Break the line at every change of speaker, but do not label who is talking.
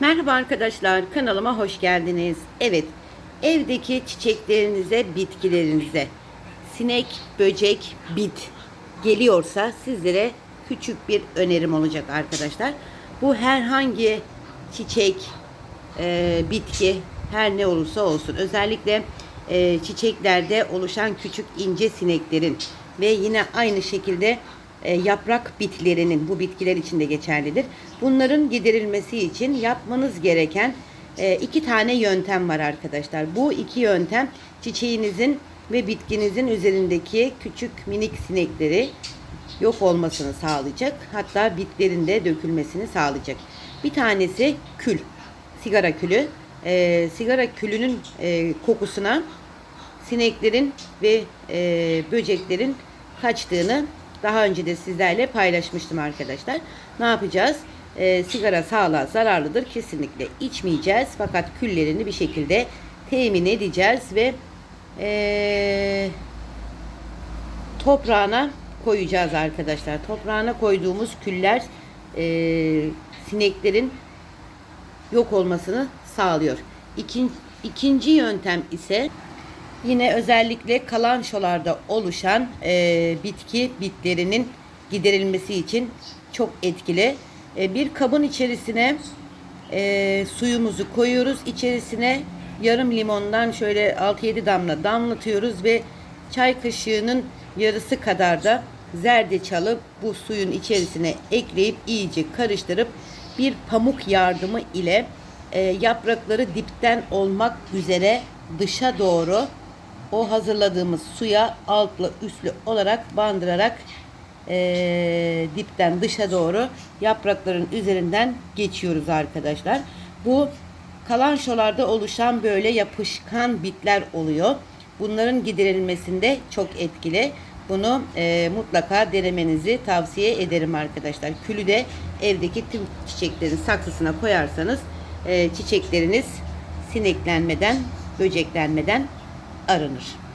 Merhaba arkadaşlar, kanalıma hoş geldiniz. Evet, evdeki çiçeklerinize, bitkilerinize sinek, böcek, bit geliyorsa sizlere küçük bir önerim olacak arkadaşlar. Bu herhangi çiçek, e, bitki, her ne olursa olsun. Özellikle e, çiçeklerde oluşan küçük ince sineklerin ve yine aynı şekilde yaprak bitlerinin bu bitkiler için de geçerlidir. Bunların giderilmesi için yapmanız gereken e, iki tane yöntem var arkadaşlar. Bu iki yöntem çiçeğinizin ve bitkinizin üzerindeki küçük minik sinekleri yok olmasını sağlayacak. Hatta bitlerin de dökülmesini sağlayacak. Bir tanesi kül, sigara külü. E, sigara külünün e, kokusuna sineklerin ve e, böceklerin kaçtığını daha önce de sizlerle paylaşmıştım arkadaşlar. Ne yapacağız? E, sigara sağlığa zararlıdır. Kesinlikle içmeyeceğiz. Fakat küllerini bir şekilde temin edeceğiz ve e, toprağına koyacağız arkadaşlar. Toprağına koyduğumuz küller e, sineklerin yok olmasını sağlıyor. İkin, ikinci yöntem ise yine özellikle kalançolarda oluşan e, bitki bitlerinin giderilmesi için çok etkili. E, bir kabın içerisine e, suyumuzu koyuyoruz. İçerisine yarım limondan şöyle 6-7 damla damlatıyoruz ve çay kaşığının yarısı kadar da zerdeçalı bu suyun içerisine ekleyip iyice karıştırıp bir pamuk yardımı ile e, yaprakları dipten olmak üzere dışa doğru o hazırladığımız suya altlı üstlü olarak bandırarak e, dipten dışa doğru yaprakların üzerinden geçiyoruz arkadaşlar. Bu kalançolarda oluşan böyle yapışkan bitler oluyor. Bunların giderilmesinde çok etkili. Bunu e, mutlaka denemenizi tavsiye ederim arkadaşlar. Külü de evdeki tüm çiçeklerin saksısına koyarsanız e, çiçekleriniz sineklenmeden, böceklenmeden arınır.